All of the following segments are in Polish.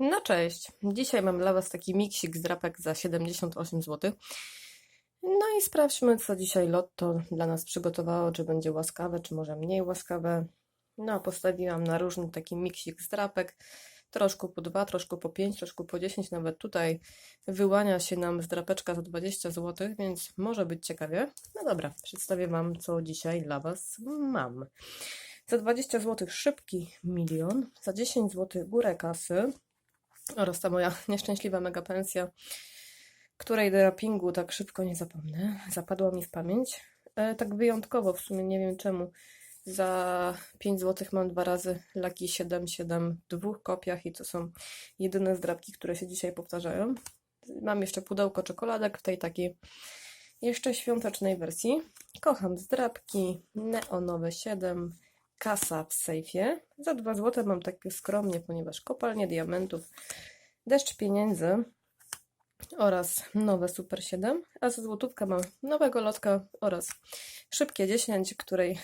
No cześć. Dzisiaj mam dla Was taki miksik z drapek za 78 zł. No i sprawdźmy, co dzisiaj Lotto dla nas przygotowało, czy będzie łaskawe, czy może mniej łaskawe. No, postawiłam na różny taki miksik z drapek. Troszkę po 2, troszkę po 5, troszkę po 10. Nawet tutaj wyłania się nam z drapeczka za 20 zł, więc może być ciekawie. No dobra, przedstawię Wam, co dzisiaj dla Was mam. Za 20 zł szybki milion, za 10 zł górę kasy oraz ta moja nieszczęśliwa mega pensja, której drapingu tak szybko nie zapomnę, zapadła mi w pamięć. E, tak wyjątkowo, w sumie nie wiem czemu. Za 5 zł mam dwa razy Lucky 77 w dwóch kopiach i to są jedyne zdrapki, które się dzisiaj powtarzają. Mam jeszcze pudełko czekoladek w tej takiej jeszcze świątecznej wersji. Kocham zdrapki neonowe 7, kasa w sejfie. Za 2 zł mam takie skromnie, ponieważ kopalnie diamentów, deszcz pieniędzy oraz nowe Super 7, a za złotówkę mam nowego lotka oraz szybkie 10, której,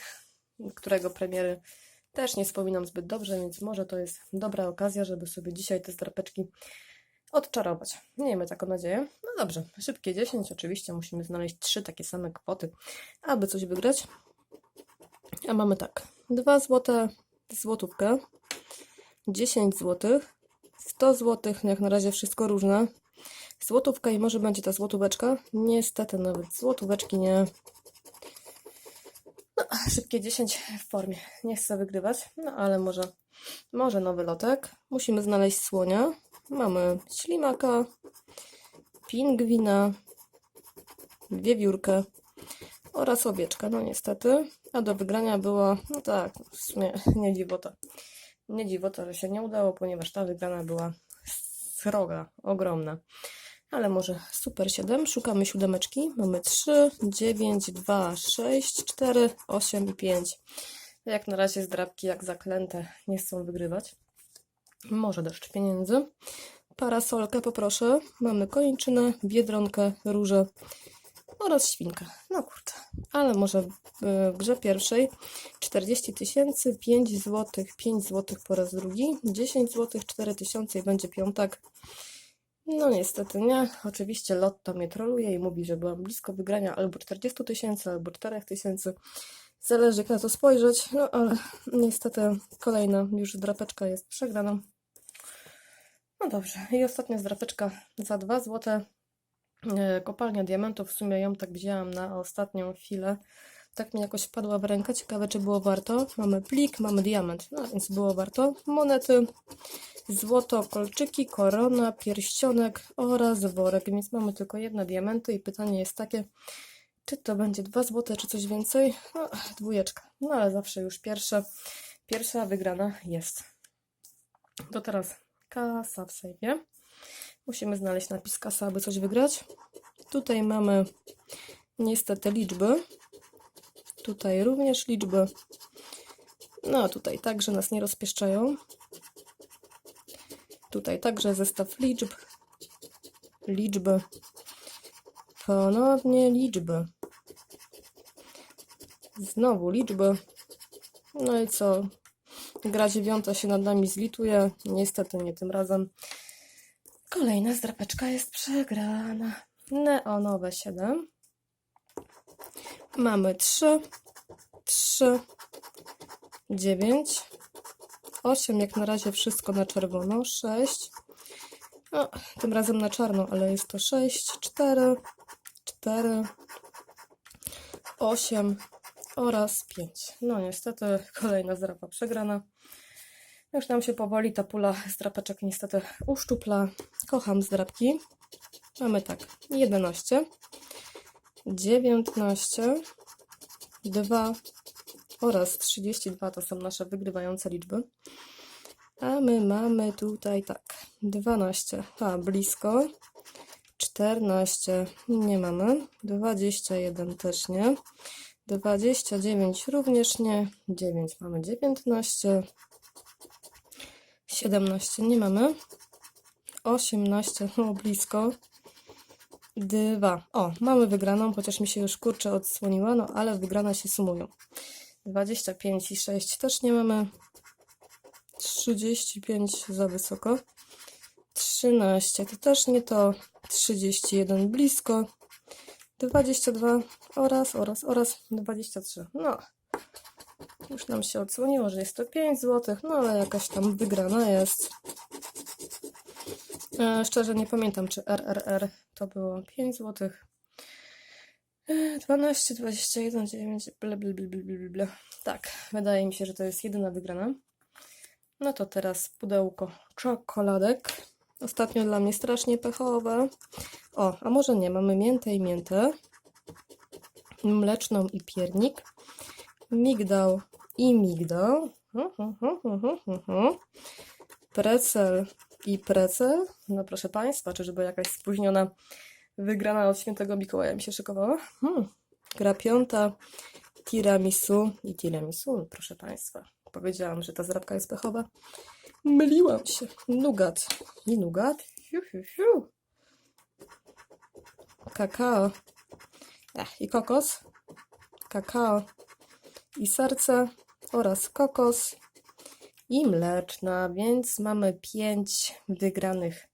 którego premiery też nie wspominam zbyt dobrze, więc może to jest dobra okazja, żeby sobie dzisiaj te zdrapeczki odczarować. Miejmy taką nadzieję. No dobrze, szybkie 10, oczywiście musimy znaleźć trzy takie same kwoty, aby coś wygrać. A mamy tak, 2 zł, złotówkę, 10 zł, 100 zł, no jak na razie wszystko różne. Złotówka i może będzie ta złotóweczka. Niestety nawet złotóweczki nie. No, szybkie 10 w formie. Nie chcę wygrywać, no ale może, może nowy lotek. Musimy znaleźć słonia. Mamy ślimaka, pingwina, wiewiórkę oraz owieczkę. No niestety. A do wygrania było, no tak, w sumie nie dziwota. Nie dziwota, że się nie udało, ponieważ ta wygrana była sroga, ogromna. Ale może super 7. Szukamy siódemeczki. Mamy 3, 9, 2, 6, 4, 8 i 5. Jak na razie zdrabki, jak zaklęte, nie chcą wygrywać. Może deszcz pieniędzy. Parasolkę poproszę. Mamy kończynę, biedronkę, róże oraz świnkę. No kurde, ale może w, grze pierwszej 40 tysięcy, 5 zł, 5 zł po raz drugi, 10 zł, 4 tysiące i będzie piątek. No niestety nie. Oczywiście Lotto mnie troluje i mówi, że byłam blisko wygrania albo 40 tysięcy, albo 4 tysięcy. Zależy jak na to spojrzeć, no ale niestety kolejna już drapeczka jest przegrana. No dobrze, i ostatnia zdrapeczka za 2 zł. E, Kopalnia diamentów, w sumie ją tak wzięłam na ostatnią chwilę. Tak mi jakoś wpadła w rękę. Ciekawe, czy było warto. Mamy plik, mamy diament, no więc było warto. Monety, złoto, kolczyki, korona, pierścionek oraz worek. Więc mamy tylko jedne diamenty i pytanie jest takie, czy to będzie 2 złote, czy coś więcej? No, dwójeczka. No ale zawsze już pierwsza, pierwsza wygrana jest. To teraz kasa w sejfie. Musimy znaleźć napis kasa, aby coś wygrać. Tutaj mamy niestety liczby. Tutaj również liczby. No a tutaj także nas nie rozpieszczają. Tutaj także zestaw liczb. Liczby. Ponownie liczby. Znowu liczby. No i co? Gra dziewiąta się nad nami zlituje. Niestety nie tym razem. Kolejna zdrapeczka jest przegrana. Neonowe 7. Mamy 3, 3, 9, 8, jak na razie wszystko na czerwono, 6, no, tym razem na czarno, ale jest to 6, 4, 4, 8 oraz 5. No niestety kolejna zdrapa przegrana. Już nam się powoli ta pula zdrapeczek niestety uszczupla. Kocham zdrapki. Mamy tak, 11, 19, 2 oraz 32 to są nasze wygrywające liczby. A my mamy tutaj tak, 12, a blisko, 14 nie mamy, 21 też nie, 29 również nie, 9 mamy 19, 17 nie mamy, 18 no blisko, 2. O, mamy wygraną, chociaż mi się już kurczę odsłoniła, no ale wygrane się sumują. 25 i 6 też nie mamy. 35 za wysoko. 13 to też nie to, 31 blisko, 22 oraz, oraz, oraz 23. No, już nam się odsłoniło, że jest to 5 zł, no ale jakaś tam wygrana jest. E, szczerze nie pamiętam, czy RRR to było 5 zł. E, 12, 21, 9, ble, ble, ble, ble, ble, ble. Tak, wydaje mi się, że to jest jedyna wygrana. No to teraz pudełko czekoladek. Ostatnio dla mnie strasznie pechowe. O, a może nie, mamy miętę i miętę. Mleczną i piernik. Migdał i migdał. Precel i precel. No proszę Państwa, czyżby jakaś spóźniona wygrana od świętego Mikołaja mi się szykowała? Hmm. Gra piąta, tiramisu i tiramisu, proszę Państwa. Powiedziałam, że ta zrabka jest pechowa. Myliłam się. Nugat i nugat. Fiu, fiu, fiu. Kakao. Ech, I kokos. Kakao. I serce oraz kokos i mleczna, więc mamy pięć wygranych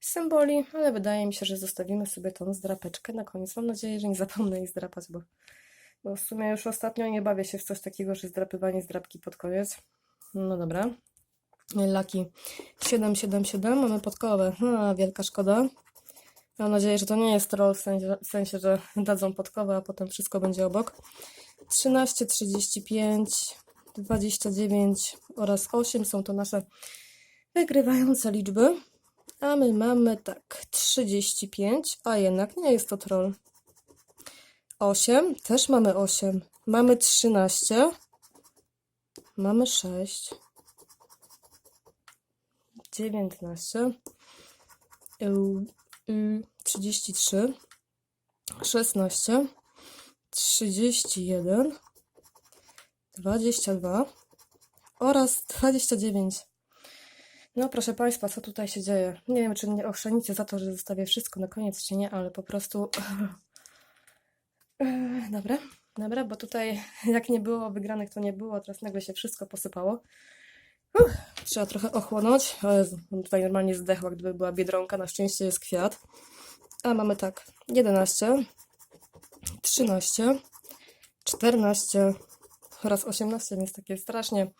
symboli, ale wydaje mi się, że zostawimy sobie tą zdrapeczkę na koniec. Mam nadzieję, że nie zapomnę jej zdrapać, bo, bo w sumie już ostatnio nie bawię się w coś takiego, że zdrapywanie zdrapki pod koniec. No dobra. Laki 777 mamy podkołę. A, wielka szkoda. Mam nadzieję, że to nie jest troll w sensie, w sensie, że dadzą podkowę, a potem wszystko będzie obok. 13, 35, 29 oraz 8 są to nasze wygrywające liczby. A my mamy tak 35, a jednak nie jest to troll. 8, też mamy 8. Mamy 13. Mamy 6. 19. y, y, 33. 16. 31. 22 oraz 29. No proszę Państwa, co tutaj się dzieje? Nie wiem, czy mnie ochrzanicie za to, że zostawię wszystko na koniec, czy nie, ale po prostu... Dobra, dobra, bo tutaj jak nie było wygranych, to nie było, teraz nagle się wszystko posypało. Trzeba trochę ochłonąć. O Jezu, tutaj normalnie zdechła, gdyby była biedronka, na szczęście jest kwiat. A mamy tak, 11, 13, 14 oraz 18, więc takie strasznie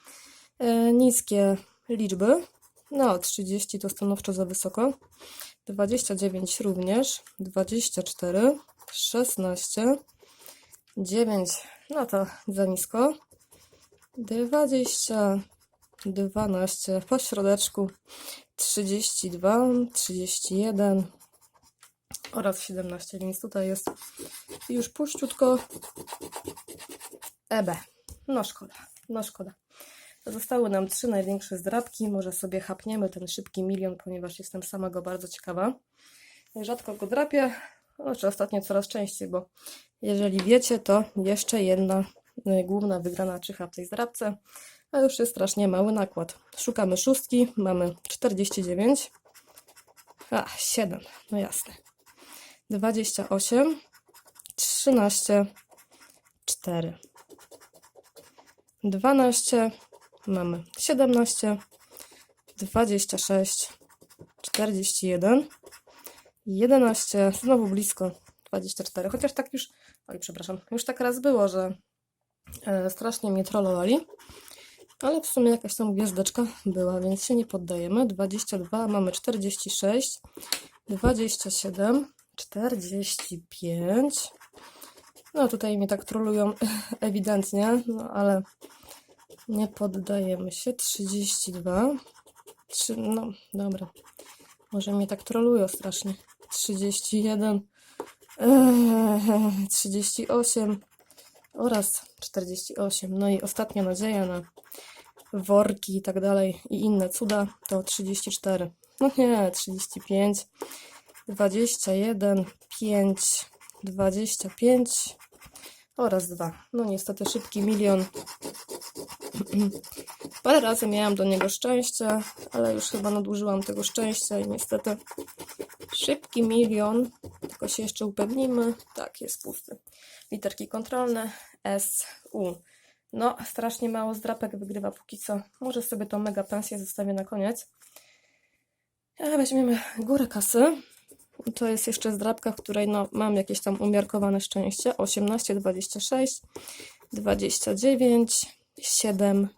e, niskie liczby. No, 30 to stanowczo za wysoko. 29 również. 24, 16, 9, no to za nisko. 20, 12 po środeczku. 32, 31 oraz 17, więc tutaj jest już puściutko. EB. No szkoda, no szkoda. Zostały nam trzy największe zdrabki. Może sobie chapniemy ten szybki milion, ponieważ jestem sama go bardzo ciekawa. Rzadko go drapię, znaczy ostatnio coraz częściej, bo jeżeli wiecie, to jeszcze jedna y, główna wygrana czyha w tej zdrabce, a już jest strasznie mały nakład. Szukamy szóstki, mamy 49, a 7, no jasne, 28, 13, 4. 12, mamy 17, 26, 41, 11, znowu blisko 24. Chociaż tak już, oj, przepraszam, już tak raz było, że e, strasznie mnie trollowali, ale w sumie jakaś tam gwiazdeczka była, więc się nie poddajemy. 22, mamy 46, 27, 45. No tutaj mnie tak trolują ewidentnie, no ale nie poddajemy się. 32. Trzy, no dobra. Może mnie tak trolują strasznie. 31. Eee, 38 oraz 48. No i ostatnia nadzieja na worki i tak dalej i inne cuda to 34. No nie, 35, 21, 5, 25 oraz 2. No niestety szybki milion. Parę razy miałam do niego szczęście, ale już chyba nadużyłam tego szczęścia i niestety szybki milion. Tylko się jeszcze upewnimy. Tak, jest pusty. Literki kontrolne S, U. No, strasznie mało zdrapek wygrywa póki co. Może sobie tą mega pensję zostawię na koniec. A weźmiemy górę kasy. To jest jeszcze zdrabka, w której no, mam jakieś tam umiarkowane szczęście. 18, 26, 29, 7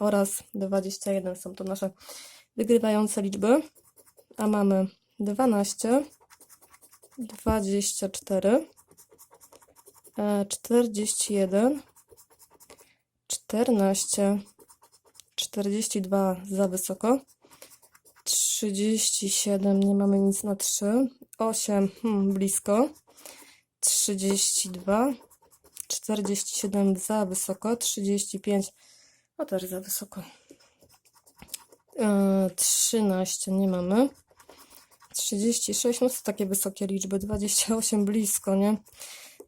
oraz 21 są to nasze wygrywające liczby. A mamy 12, 24, e, 41, 14, 42 za wysoko. 37, nie mamy nic na 3. 8, hmm, blisko. 32, 47 za wysoko. 35, no też za wysoko. E, 13 nie mamy. 36, no to takie wysokie liczby. 28 blisko, nie?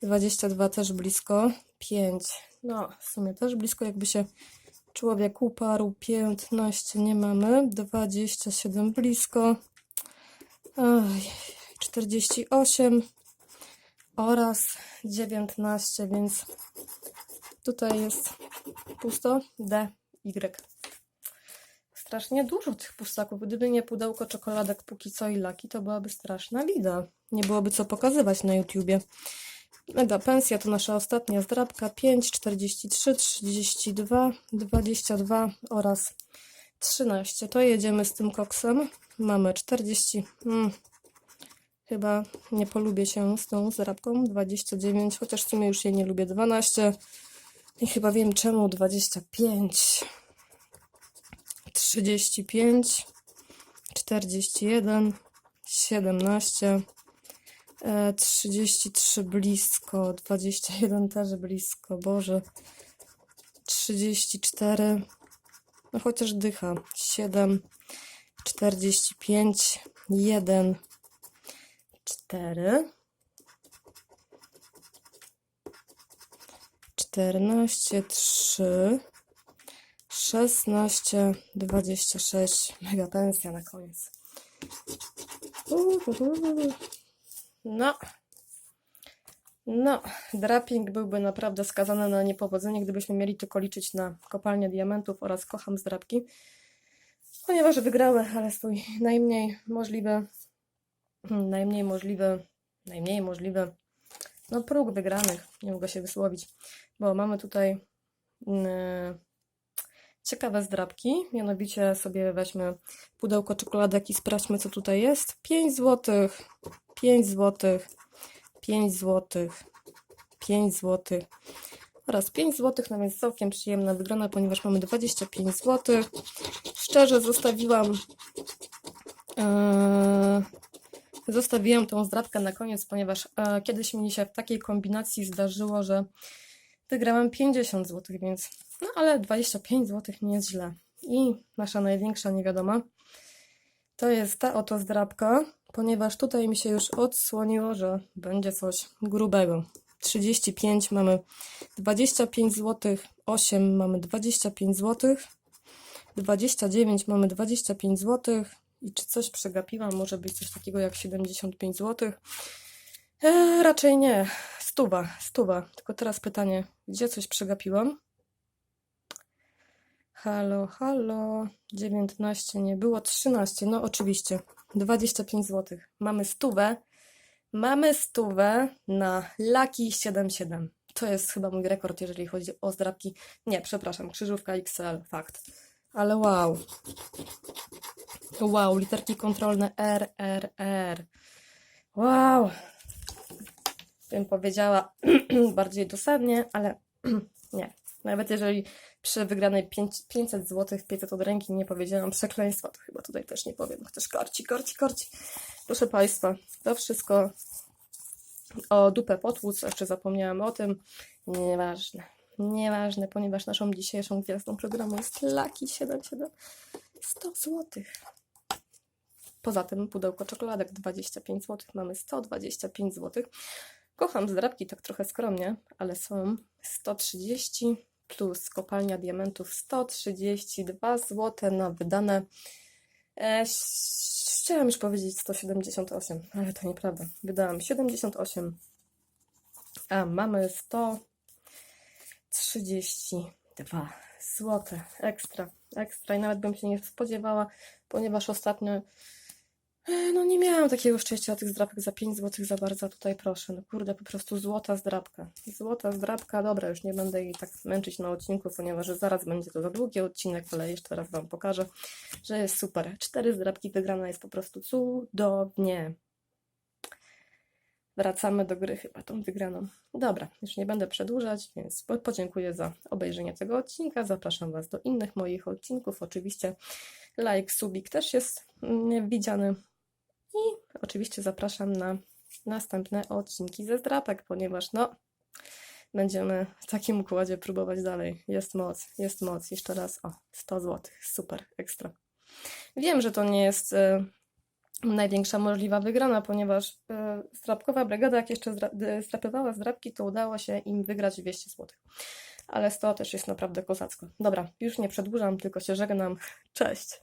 22 też blisko. 5, no w sumie też blisko, jakby się Człowiek uparł 15, nie mamy. 27 blisko. Oj, 48 oraz 19, więc tutaj jest pusto. D, Y. Strasznie dużo tych pustaków. Gdyby nie pudełko czekoladek póki co i laki, to byłaby straszna lida. Nie byłoby co pokazywać na YouTubie. Mega pensja to nasza ostatnia zdrabka 5, 43, 32, 22 oraz 13. To jedziemy z tym koksem. Mamy 40. Hmm. Chyba nie polubię się z tą zdrabką. 29, chociaż w sumie już jej nie lubię. 12. I chyba wiem czemu. 25. 35. 41. 17. E, 33 blisko, 21 też blisko, Boże. 34, no chociaż dycha. 7, 45, 1, 4, 14, 3, 16, 26. Mega pensja na koniec. No. No, draping byłby naprawdę skazany na niepowodzenie, gdybyśmy mieli tylko liczyć na kopalnię diamentów oraz kocham zdrapki. Ponieważ wygrały, ale swój najmniej możliwy, najmniej możliwy, najmniej możliwy, no próg wygranych, nie mogę się wysłowić, bo mamy tutaj mm, ciekawe zdrabki, mianowicie sobie weźmy pudełko czekoladek i sprawdźmy co tutaj jest. 5 złotych, 5 zł, 5 zł, 5 zł oraz 5 zł, no więc całkiem przyjemna wygrana, ponieważ mamy 25 zł. Szczerze zostawiłam e, zostawiłam tą zdrabkę na koniec, ponieważ e, kiedyś mi się w takiej kombinacji zdarzyło, że wygrałam 50 zł, więc no ale 25 zł nie jest źle. I nasza największa niewiadoma to jest ta oto zdrabka, ponieważ tutaj mi się już odsłoniło, że będzie coś grubego. 35 mamy 25 zł, 8 mamy 25 zł, 29 mamy 25 zł i czy coś przegapiłam, może być coś takiego jak 75 zł. E, raczej nie, stuwa, stuwa. Tylko teraz pytanie, gdzie coś przegapiłam? Halo, halo, 19 nie było, 13, no oczywiście, 25 zł. Mamy stówę, mamy stówę na Lucky 77. To jest chyba mój rekord, jeżeli chodzi o zdrabki. Nie, przepraszam, krzyżówka XL, fakt. Ale wow. Wow, literki kontrolne R, R, R. Wow. Bym powiedziała bardziej dosadnie, ale nie. Nawet jeżeli przy wygranej 5, 500 zł, 500 od ręki nie powiedziałam przekleństwa, to chyba tutaj też nie powiem. Chociaż korci, korci, korci. Proszę Państwa, to wszystko o dupę potłuc, jeszcze zapomniałam o tym. Nieważne. Nieważne, ponieważ naszą dzisiejszą gwiazdą programu jest Lucky 77. 100 zł. Poza tym pudełko czekoladek 25 zł. Mamy 125 zł. Kocham zdrabki tak trochę skromnie, ale są 130 plus kopalnia diamentów 132 zł na wydane. E, chciałam już powiedzieć 178, ale to nieprawda. Wydałam 78, a mamy 132 zł. Ekstra, ekstra. I nawet bym się nie spodziewała, ponieważ ostatnio No nie miałam takiego szczęścia tych zdrapek za 5 zł za bardzo, tutaj proszę, no kurde, po prostu złota zdrapka. Złota zdrapka, dobra, już nie będę jej tak męczyć na odcinku, ponieważ zaraz będzie to za długi odcinek, ale jeszcze raz Wam pokażę, że jest super. Cztery zdrapki wygrana jest po prostu cudownie. Wracamy do gry chyba tą wygraną. Dobra, już nie będę przedłużać, więc po- podziękuję za obejrzenie tego odcinka. Zapraszam Was do innych moich odcinków. Oczywiście like, subik też jest mm, widziany. I oczywiście zapraszam na następne odcinki ze zdrapek, ponieważ no, będziemy w takim układzie próbować dalej. Jest moc, jest moc. Jeszcze raz, o, 100 zł. Super, ekstra. Wiem, że to nie jest e, największa możliwa wygrana, ponieważ e, zdrapkowa brygada, jak jeszcze d- zdrapywała zdrapki, to udało się im wygrać 200 zł. Ale 100 też jest naprawdę kozacko. Dobra, już nie przedłużam, tylko się żegnam. Cześć!